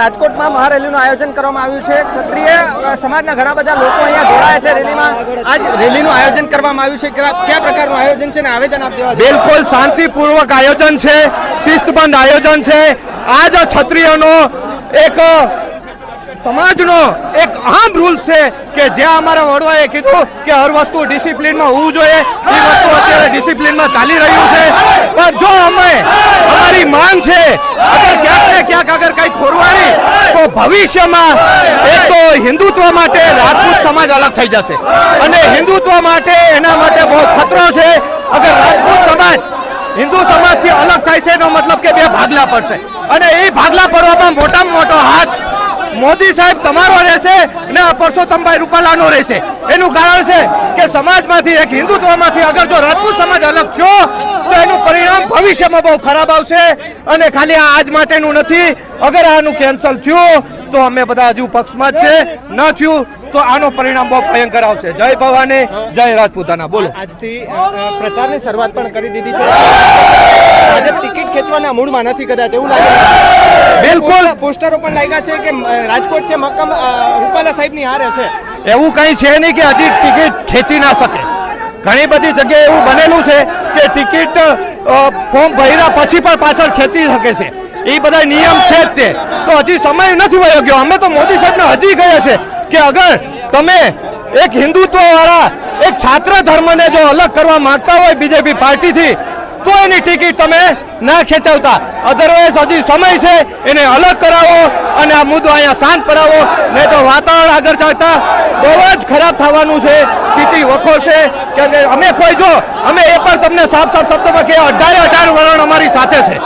રાજકોટમાં મહારેલીનું આયોજન કરવામાં આવ્યું છે. ક્ષત્રિય સમાજના ઘણા બધા લોકો અહીંયા જોડાયા છે રેલીમાં. આજ રેલીનું આયોજન કરવામાં આવ્યું છે. કયા પ્રકારનું આયોજન છે અને આવેદન આપ દેવા બિલકુલ શાંતિપૂર્વક આયોજન છે, શિસ્તબંધ આયોજન છે. આજ ક્ષત્રિયનો એક સમાજનો એક અહમ રૂલ છે કે જ્યાં અમારા વડવાએ કીધું કે હર વસ્તુ ડિસિપ્લિનમાં હોવું જોઈએ. એ વસ્તુ અત્યારે ડિસિપ્લિનમાં ચાલી રહ્યું છે. પણ જો અમે અમારી માંગ છે, અગર ક્યાંક ને ક્યાંક અગર કઈ ખોરવાની તો ભવિષ્યમાં એક તો હિન્દુત્વ માટે રાજપૂત સમાજ અલગ થઈ જશે. અને હિન્દુત્વ માટે એના માટે બહુ ખતરો છે. અગર રાજપૂત સમાજ હિન્દુ સમાજથી અલગ થાય છે, એનો મતલબ કે બે ભાગલા પડશે. અને એ ભાગલા પડવામાં મોટામાં મોટો હાથ મોદી સાહેબ તમારો રહેશે અને આ પરસોત્તમભાઈ રૂપાલાનો રહેશે. એનું કારણ છે કે સમાજમાંથી એક હિન્દુત્વમાંથી અગર જો રાજપૂત સમાજ અલગ થયો, તો એનું પરિણામ ભવિષ્યમાં બહુ ખરાબ આવશે. અને ખાલી આ આજ માટેનું નથી. અગર આનું કેન્સલ થયું તો અમે બધા હજુ પક્ષમાં છે. ન થયું તો આનો પરિણામ બહુ ભયંકર આવશે. જય ભવાની જય રાજપૂતાના. બોલો. આજથી પ્રચારની શરૂઆત પણ કરી દીધી છે. આજે ટિકિટ ખેંચવાના મૂડમાં નથી કદાચ એવું લાગે બિલકુલ. પોસ્ટરો પણ લાગ્યા છે કે રાજકોટ છે મક્કમ રૂપાલા સાહેબની હારે છે એવું કઈ છે નહીં કે હજી ટિકિટ ખેંચી ના શકે. ઘણી બધી જગ્યાએ એવું બનેલું છે કે ટિકિટ ફોર્મ ભર્યા પછી પણ પાછળ ખેંચી શકે છે. એ બધા નિયમ છે જ તે. તો હજી સમય નથી વયો ગયો. અમે તો મોદી સાહેબને હજી કહે છે કે અગર તમે એક હિન્દુત્વ વાળા એક છાત્ર ધર્મને જો અલગ કરવા માંગતા હોય બીજેપી પાર્ટીથી, તો એની ટિકિટ તમે ના ખેંચવતા. અધરવાઇઝ હજી સમય છે, એને અલગ કરાવો અને આ મુદ્દો અહીંયા શાંત કરાવો નહીં તો વાતાવરણ આગળ ચાલતા બહુ જ ખરાબ થવાનું છે, સ્થિતિ વખોડશે. કેમ કે અમે કોઈ જો, અમે એ પણ તમને સાફ સાફ શબ્દોમાં કે અઢારે અઢાર વલણ અમારી સાથે છે.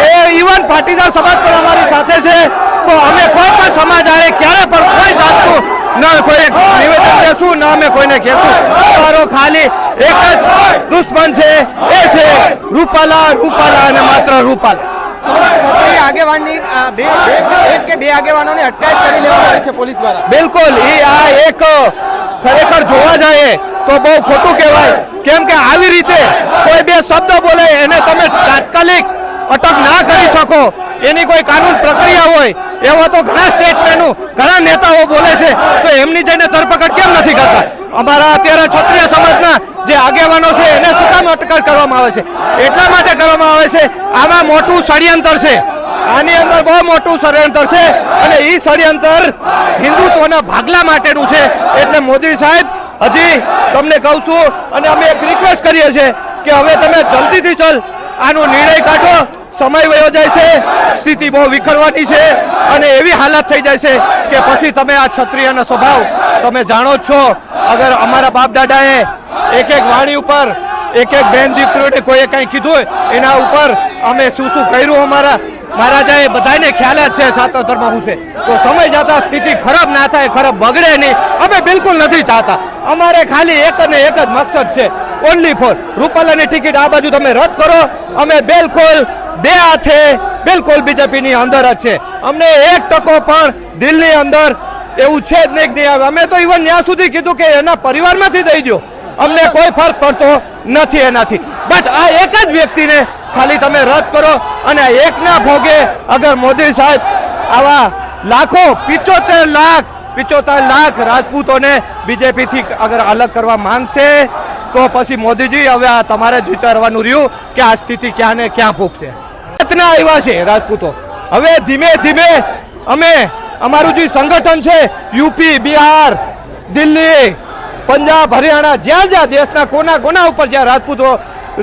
એ ઇવન પાટીદાર સમાજ પણ અમારી સાથે છે. તો અમે કોઈ પણ સમાજ આવે ક્યારે પણ કોઈ જાતનું ના કોઈ નિવેદન દેશું ના અમે કોઈને કહેશું. મારો ખાલી એક જ દુશ્મન છે એ છે રૂપાલા રૂપાલા અને માત્ર રૂપાલા. આગેવાનની બે બે- એક કે બે આગેવાનોની અટકાયત કરી લેવામાં આવી છે પોલીસ દ્વારા? બિલકુલ એ આ એક ખરેખર જોવા જાય તો બહુ ખોટું કહેવાય. કેમ કે આવી રીતે કોઈ બે શબ્દ બોલે એને તમે તાત્કાલિક અટક ના કરી શકો. એની કોઈ કાનૂન પ્રક્રિયા હોય, એવા તો ઘણા સ્ટેટમેન્ટનું ઘણા નેતાઓ બોલે છે, તો એમની જઈને ધરપકડ કેમ નથી કરતા? અમારા અત્યારે ક્ષત્રિય સમાજના જે આગેવાનો છે, એને શું કામ અટકળ કરવામાં આવે છે? એટલા માટે કરવામાં આવે છે, આમાં મોટું ષડયંત્ર છે. આની અંદર બહુ મોટું ષડયંત્ર છે, અને એ ષડયંત્ર હિન્દુત્વના ભાગલા માટેનું છે. એટલે મોદી સાહેબ, હજી તમને કહું છું, અને અમે એક રિક્વેસ્ટ કરીએ છીએ કે હવે તમે જલ્દીથી ચલ, આનો નિર્ણય કાઢો. સમય વયો જાય છે, સ્થિતિ બહુ વિખરવાની છે અને એવી હાલત થઈ જાય છે કે પછી તમે આ ક્ષત્રિયનો સ્વભાવ તમે જાણો જ છો. અગર અમારા બાપ દાદાએ એક એક વાણી ઉપર, એક એક બેન દીકરીઓને કોઈએ કંઈ કીધું એના ઉપર અમે શું શું કર્યું અમારા મહારાજાએ બધાને ખ્યાલ જ છે સાતો ધર્મ શું છે. તો સમય જતા સ્થિતિ ખરાબ ના થાય, ખરાબ બગડે નહીં. અમે બિલકુલ નથી ચાહતા. અમારે ખાલી એક અને એક જ મકસદ છે. ઓનલી ફોર રૂપાલાની ટિકિટ આ બાજુ તમે રદ કરો. અમે બિલકુલ બે હાથે બિલકુલ બીજેપીની અંદર જ છે. અમને એક ટકો પણ દિલની અંદર એવું છે જ નહીં નહીં આવે. અમે તો ઇવન ત્યાં સુધી કીધું કે એના પરિવારમાંથી દઈ દો અમને કોઈ ફરક પડતો નથી એનાથી. બટ આ એક જ વ્યક્તિને ખાલી તમે રદ કરો અને એકના ભોગે અગર મોદી સાહેબ આવા લાખો પિચોતેર લાખ પિચોતેર લાખ રાજપૂતોને બીજેપીથી અગર અલગ કરવા માંગશે તો પછી મોદીજી હવે આ તમારે જ વિચારવાનું રહ્યું કે આ સ્થિતિ ક્યાં ને ક્યાં ભૂગશે. ના આવ્યા છે રાજપૂતો. હવે ધીમે ધીમે અમે, અમારું જે સંગઠન છે, યુપી, બિહાર, દિલ્હી, પંજાબ, હરિયાણા, જ્યાં જ્યાં દેશના કોના કોના ઉપર જ્યાં રાજપૂતો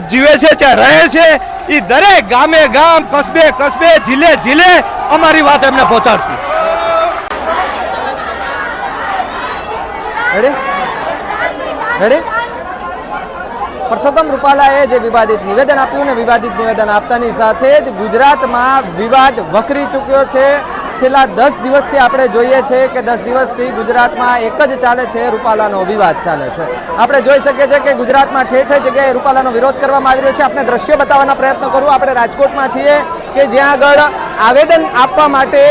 જીવે છે ત્યાં રહે છે એ દરેક ગામે ગામ, કસ્બે કસ્બે જિલ્લે જિલ્લે અમારી વાત એમને પહોંચાડશું. રેડી રેડી પરસોત્તમ રૂપાલાએ જે વિવાદિત નિવેદન આપ્યું ને વિવાદિત નિવેદન આપતાની સાથે જ ગુજરાતમાં વિવાદ વકરી ચૂક્યો છે. છેલ્લા દસ દિવસથી આપણે જોઈએ છે કે દસ દિવસથી ગુજરાતમાં એક જ ચાલે છે રૂપાલાનો વિવાદ ચાલે છે. આપણે જોઈ શકીએ છીએ કે ગુજરાતમાં ઠેર ઠેર જગ્યાએ રૂપાલાનો વિરોધ કરવામાં આવી રહ્યો છે. આપણે દ્રશ્ય બતાવવાના પ્રયત્ન કરું. આપણે રાજકોટમાં છીએ કે જ્યાં આગળ આવેદન આપવા માટે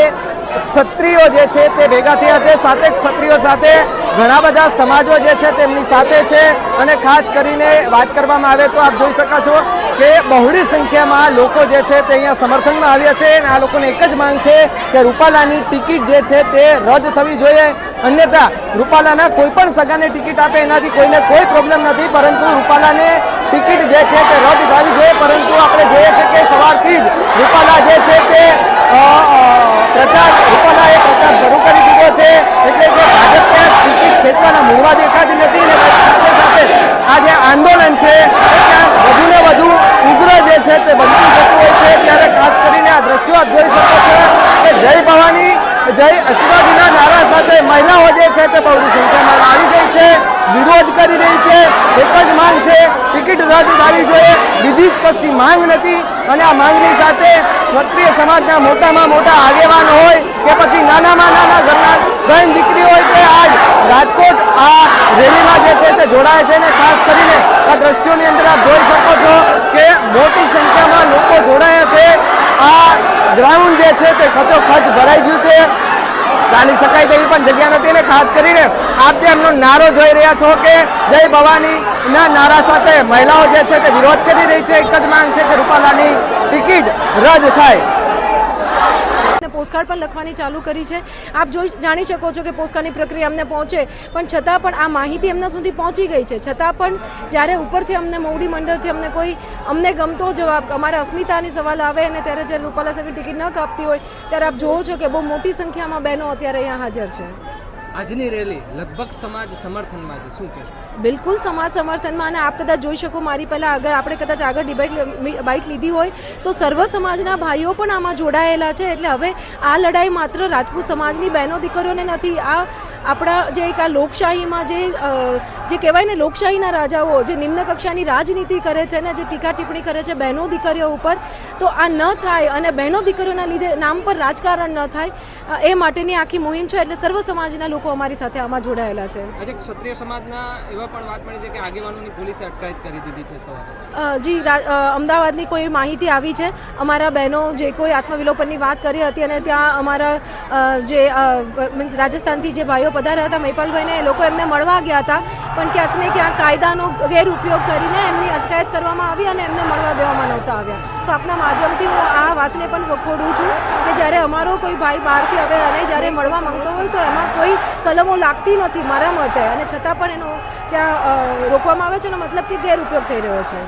ક્ષત્રિયો જે છે તે ભેગા થયા છે. સાથે ક્ષત્રિયો સાથે ઘણા બધા સમાજો જે છે તેમની સાથે છે. અને ખાસ કરીને વાત કરવામાં આવે તો આપ જોઈ શકો છો કે બહોળી સંખ્યામાં લોકો જે છે તે અહીંયા સમર્થનમાં આવ્યા છે. અને આ લોકોને એક જ માંગ છે કે રૂપાલાની ટિકિટ જે છે તે રદ થવી જોઈએ. અન્યથા રૂપાલાના કોઈ પણ સગાને ટિકિટ આપે, એનાથી કોઈને કોઈ પ્રોબ્લેમ નથી. પરંતુ રૂપાલાને જે છે તે રદ થવી જોઈએ, પરંતુ આપણે જોઈએ છીએ કે સવારથી જ રૂપાલા જે છે તે પ્રચાર, રૂપાલાએ પ્રચાર શરૂ કરી દીધો છે. એટલે કે ભાજપ ત્યાં ટિકિટ ખેંચવાના મૂળમાં દેખાતી નથી અને સાથે સાથે આ જે આંદોલન છે. ત્યાં વધુ ને વધુ ઉગ્ર જે છે તે બનતું જતું હોય છે. ત્યારે ખાસ કરીને આ દ્રશ્યો આપ જોઈ શકો છો કે જય ભવાની જય શિવાજીના નારા સાથે મહિલાઓ જે છે તે બહુ સંખ્યામાં આવી ગઈ છે વિરોધ કરી રહી છે. એક જ માંગ છે, ટિકિટ રદ થવી જોઈએ. બીજી જ કશી માંગ નથી. અને આ માંગની સાથે ક્ષત્રિય સમાજના મોટામાં મોટા આગેવાન હોય કે પછી નાનામાં નાના ઘરના બહેન દીકરી હોય તે આજ રાજકોટ આ રેલીમાં જે છે તે જોડાય છે અને ખાસ કરીને આ દ્રશ્યોની અંદર આપ જોઈ શકો છો કે મોટી સંખ્યામાં લોકો જોડાયા છે. આ ગ્રાઉન્ડ જે છે તે ખચોખચ ભરાઈ ગયું છે. ચાલી શકાય તેવી પણ જગ્યા નથી અને ખાસ કરીને આપ જે એમનો નારો જોઈ રહ્યા છો કે જય ભવાની ના નારા સાથે મહિલાઓ જે છે તે વિરોધ કરી રહી છે. એક જ માંગ છે કે રૂપાલાની ટિકિટ રદ થાય. ને પોસ્ટકાર્ડ પણ લખવાની ચાલુ કરી છે. આપ જોઈ જાણી શકો છો કે પોસ્ટકાર્ડની પ્રક્રિયા અમને પહોંચે, પણ છતાં પણ આ માહિતી એમના સુધી પહોંચી ગઈ છે. છતાં પણ જ્યારે ઉપરથી અમને મોવડી મંડળથી અમને કોઈ અમને ગમતો જવાબ, અમારા અસ્મિતાની સવાલ આવે અને ત્યારે જ્યારે રૂપાલા સાહેબની ટિકિટ ન કાપતી હોય, ત્યારે આપ જોવો છો કે બહુ મોટી સંખ્યામાં બહેનો અત્યારે અહીંયા હાજર છે. આજની રેલી લગભગ સમાજ સમર્થનમાં છે. શું કહેશો? બિલકુલ સમાજ સમર્થનમાં અને આપ કદાચ જોઈ શકો મારી પહેલાં આગળ, આપણે કદાચ આગળ ડિબેટ બાઇટ લીધી હોય, તો સર્વ સમાજના ભાઈઓ પણ આમાં જોડાયેલા છે. એટલે હવે આ લડાઈ માત્ર રાજપૂત સમાજની બહેનો દીકરીઓને નથી, આ આપણા જે એક આ લોકશાહીમાં જે જે કહેવાય ને લોકશાહીના રાજાઓ, જે નિમ્ન કક્ષાની રાજનીતિ કરે છે ને જે ટીકા ટિપ્પણી કરે છે બહેનો દીકરીઓ ઉપર, તો આ ન થાય અને બહેનો દીકરીઓના લીધે નામ પર રાજકારણ ન થાય એ માટેની આખી મુહિમ છે. એટલે સર્વ સમાજના અમારી સાથે આમાં જોડાયેલા છે. આજે ક્ષત્રિય સમાજના એવા પણ વાત મળી છે કે આગેવાનોની પોલીસે અટકાયત કરી દીધી છે સવારે. જી અમદાવાદની કોઈ માહિતી આવી છે? અમારા બહેનો જે કોઈ આત્મવિલોપનની વાત કરી હતી અને ત્યાં અમારા જે મીન્સ રાજસ્થાનથી જે ભાઈઓ પધાર્યા હતા મહિપાલભાઈને એ લોકો એમને મળવા ગયા હતા. પણ ક્યાંક ને ક્યાંક કાયદાનો ગેરઉપયોગ કરીને એમની અટકાયત કરવામાં આવી અને એમને મળવા દેવામાં નહોતા આવ્યા. તો આપના માધ્યમથી હું આ વાતને પણ વખોડું છું કે જ્યારે અમારો કોઈ ભાઈ બહારથી આવે અને જ્યારે મળવા માંગતો હોય તો એમાં કોઈ કલમો લાગતી નથી મારા મતે. અને છતાં પણ એનો ત્યાં રોકવામાં આવે છે એનો મતલબ કે ગેરઉપયોગ થઈ રહ્યો છે.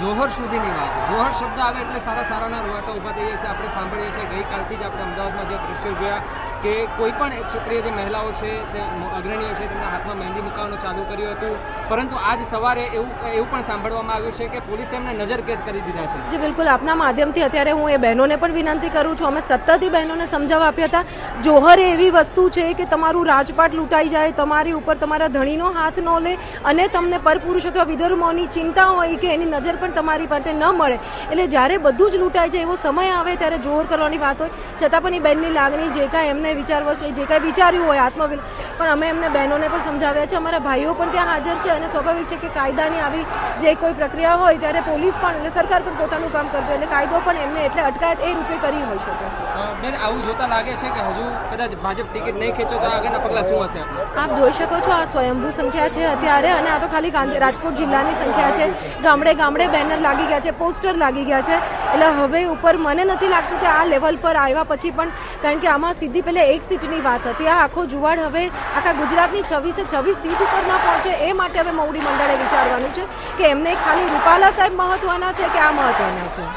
જોહર સુધીની વાત. જોહર શબ્દ આવે એટલે સારા સારાના રૂવાટા ઊભા થઈ છે આપણે સાંભળીએ છીએ ગઈકાલથી જ આપણે અમદાવાદમાં જે દ્રશ્યો જોયા કે કોઈ પણ એક ક્ષત્રિય જે મહિલાઓ છે તે અગ્રણીઓ છે તેમના હાથમાં મહેંદી મુકાવવાનું ચાલુ કર્યું હતું. પરંતુ આજ સવારે એવું એવું પણ સાંભળવામાં આવ્યું છે કે પોલીસે એમને નજરકેદ કરી દીધા છે. જી બિલકુલ. આપના માધ્યમથી અત્યારે હું એ બહેનોને પણ વિનંતી કરું છું. અમે સતત બહેનોને સમજાવવા આપ્યા હતા. જોહર એવી વસ્તુ છે કે તમારું રાજપાટ લૂંટાઈ જાય, તમારી ઉપર તમારા ધણીનો હાથ ન લે અને તમને પરપુરુષ અથવા વિધર્મોની ચિંતા હોય કે એની નજર પણ તમારી પાસે ન મળે. એટલે જ્યારે બધું જ લૂંટાઈ જાય, એવો સમય આવે ત્યારે જોર કરવાની વાત હોય. છતાં પણ એ બહેનની લાગણી, જે કાંઈ એમને વિચારવા છે જે કાંઈ વિચાર્યું હોય આત્મવિલ, પણ અમે એમને બહેનોને પણ સમજાવ્યા છે, અમારા ભાઈઓ પણ ત્યાં હાજર છે અને સ્વાભાવિક છે કે કાયદાની આવી જે કોઈ પ્રક્રિયા હોય ત્યારે પોલીસ પણ અને સરકાર પણ પોતાનું કામ કરતી એટલે કાયદો પણ એમને એટલે અટકાયત એ રૂપે કરી હોય શકે. બેન, આવું જોતા લાગે છે કે હજુ કદાચ ભાજપ ટિકિટ નહીં ખેંચો તો આગળના પગલા શું હશે આપ જોઈ શકો છો, આ સ્વયંભૂ સંખ્યા છે અત્યારે અને આ તો ખાલી ગાંધી, રાજકોટ જિલ્લાની સંખ્યા છે. ગામડે ગામડે બેનર લાગી ગયા છે, પોસ્ટર લાગી ગયા છે. એટલે હવે ઉપર મને નથી લાગતું કે આ લેવલ પર આવ્યા પછી પણ, કારણ કે આમાં સીધી પહેલે એક સીટની વાત હતી. આ આખો જુવાડ હવે આખા ગુજરાતની છવ્વીસે છવ્વીસ સીટ ઉપર ન પહોંચે એ માટે હવે મોવડી મંડળે વિચારવાનું છે કે એમને ખાલી રૂપાલા સાહેબ મહત્વના છે કે આ મહત્વના છે?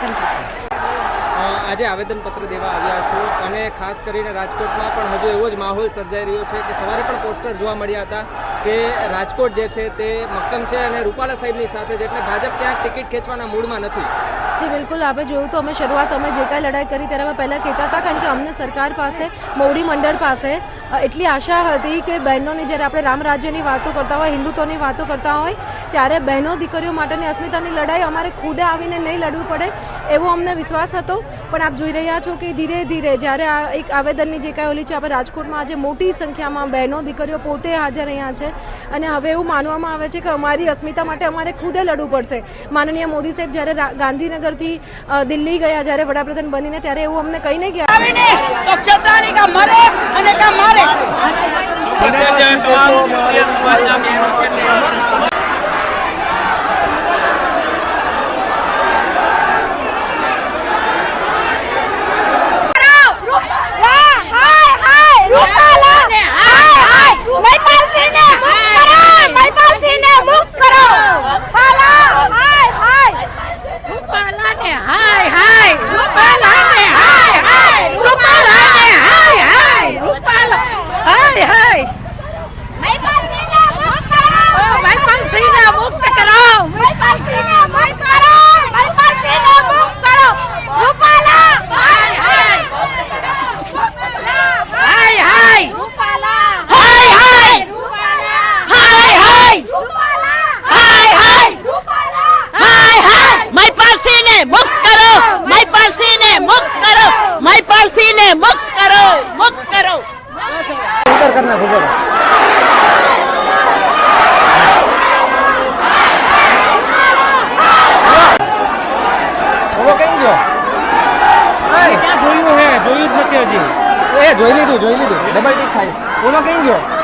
થેન્ક યુ આજે આવેદનપત્ર દેવા આવ્યા છો અને ખાસ કરીને રાજકોટમાં પણ હજુ એવો જ માહોલ સર્જાઈ રહ્યો છે કે સવારે પણ પોસ્ટર જોવા મળ્યા હતા કે રાજકોટ જે છે તે મક્કમ છે અને રૂપાલા સાહેબની સાથે છે એટલે ભાજપ ક્યાંક ટિકિટ ખેંચવાના મૂડમાં નથી. જી, બિલકુલ. આપણે જોયું તો અમે શરૂઆત અમે જે કાંઈ લડાઈ કરી ત્યારે અમે પહેલાં કહેતા હતા કારણ કે અમને સરકાર પાસે, મોવડી મંડળ પાસે એટલી આશા હતી કે બહેનોની જ્યારે આપણે રામ રાજ્યની વાતો કરતા હોય, હિન્દુત્વની વાતો કરતા હોય, ત્યારે બહેનો દીકરીઓ માટેની અસ્મિતાની લડાઈ અમારે ખુદે આવીને નહીં લડવું પડે એવો અમને વિશ્વાસ હતો. પણ પણ આપ જોઈ રહ્યા છો કે ધીરે ધીરે જ્યારે આ એક આવેદનની જે કાંઈ ઓલી છે આપણે રાજકોટમાં આજે મોટી સંખ્યામાં બહેનો દીકરીઓ પોતે હાજર અહીંયા છે અને હવે એવું માનવામાં આવે છે કે અમારી અસ્મિતા માટે અમારે ખુદે લડવું પડશે. માનનીય મોદી સાહેબ જ્યારે ગાંધીનગરથી દિલ્હી ગયા જ્યારે વડાપ્રધાન બનીને ત્યારે એવું અમને કહીને ગયા મરે અને કા મારે મુક્ત કરો મહિપાલસિંહને મુક્ત કરો મહિપાલસિંહને મુક્ત કરો મુક્ત કરો ઉત્તર કરના ખબર બોલો કેમ ગયો નહીં. ક્યાં જોયું હે જોયું જ નથી હજી. એ જોઈ લીધું જોઈ લીધું. ડબલ ટીક થાય. બોલો કઈ ગયો?